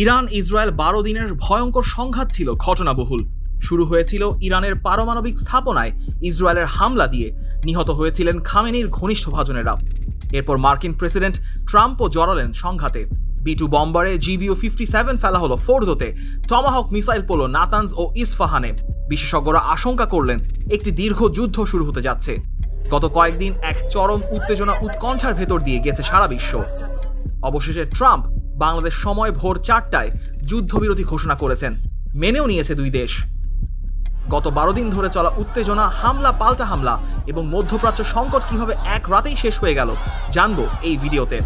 Iran Israel বারো দিনের ভয়ঙ্কর সংঘাত ছিল ঘটনাবহুল। শুরু হয়েছিল ইরানের পারমাণবিক স্থাপনায় ইসরায়েলের হামলা দিয়ে। নিহত হয়েছিলেন খামেনির ঘনিষ্ঠ ভাজনেরা। এরপর মার্কিন প্রেসিডেন্ট ট্রাম্পও জড়ালেন সংঘাতে। বি টু বম্বারে জিবিও ফিফটি সেভেন ফেলা হলো ফোর্দোতে টমাহক মিসাইল পড়ল নাতানজ ও ইসফাহানে। বিশেষজ্ঞরা আশঙ্কা করলেন, একটি দীর্ঘ যুদ্ধ শুরু হতে যাচ্ছে। গত কয়েকদিন এক চরম উত্তেজনা উৎকণ্ঠার ভেতর দিয়ে গেছে সারা বিশ্ব। অবশেষে ট্রাম্প বাংলাদেশ সময় ভোর চারটায় যুদ্ধবিরতি ঘোষণা করেছেন। মেনেও নিয়েছে দুই দেশ। গত বারো দিন ধরে চলা উত্তেজনা, হামলা, পাল্টা হামলা এবং মধ্যপ্রাচ্য সংকট কীভাবে এক রাতেই শেষ হয়ে গেল, জানব এই ভিডিওতে।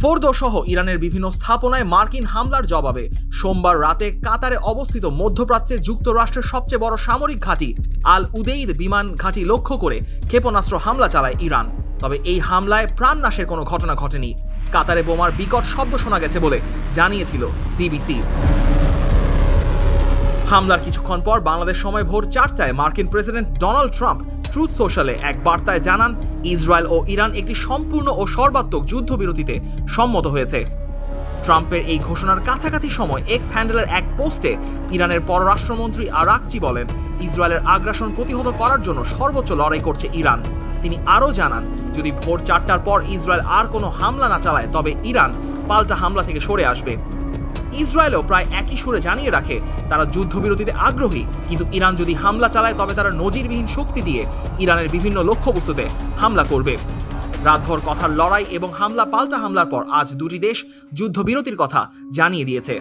ফোর্দো সহ ইরানের বিভিন্ন স্থাপনায় মার্কিন হামলার জবাবে সোমবার রাতে কাতারে অবস্থিত মধ্যপ্রাচ্যে যুক্তরাষ্ট্রের সবচেয়ে বড় সামরিক ঘাঁটি আল উদেইদ বিমান ঘাঁটি লক্ষ্য করে ক্ষেপণাস্ত্র হামলা চালায় ইরান। তবে এই হামলায় প্রাণনাশের কোনো ঘটনা ঘটেনি। কাতারে বোমার বিকট শব্দ শোনা গেছে বলে জানিয়েছিল বিবিসি। হামলার কিছুক্ষণ পর বাংলাদেশ সময় ভোর চারটায় মার্কিন প্রেসিডেন্ট ডোনাল্ড ট্রাম্প ট্রুথ সোশ্যালে এক বার্তায় জানান, ইসরায়েল ও ইরান একটি সম্পূর্ণ ও সর্বাত্মক যুদ্ধবিরতিতে সম্মত হয়েছে। ট্রাম্পের এই ঘোষণার কাছাকাছি সময় এক্স হ্যান্ডেলের এক পোস্টে ইরানের পররাষ্ট্রমন্ত্রী আরাকচি বলেন, ইসরায়েলের আগ্রাসন প্রতিহত করার জন্য সর্বোচ্চ লড়াই করছে ইরান। তিনি আরও জানান, যদি ভোর চারটার পর ইসরায়েল আর কোনো হামলা না চালায়, তবে ইরান পাল্টা হামলা থেকে সরে আসবে। ইসরায়েলও প্রায় একই সুরে জানিয়ে রাখে, তারা যুদ্ধবিরতিতে আগ্রহী, কিন্তু ইরান যদি হামলা চালায়, তবে তারা নজিরবিহীন শক্তি দিয়ে ইরানের বিভিন্ন লক্ষ্যবস্তুতে হামলা করবে। রাতভর কথার লড়াই এবং হামলা পাল্টা হামলার পর আজ দুটি দেশ যুদ্ধবিরতির কথা জানিয়ে দিয়েছে।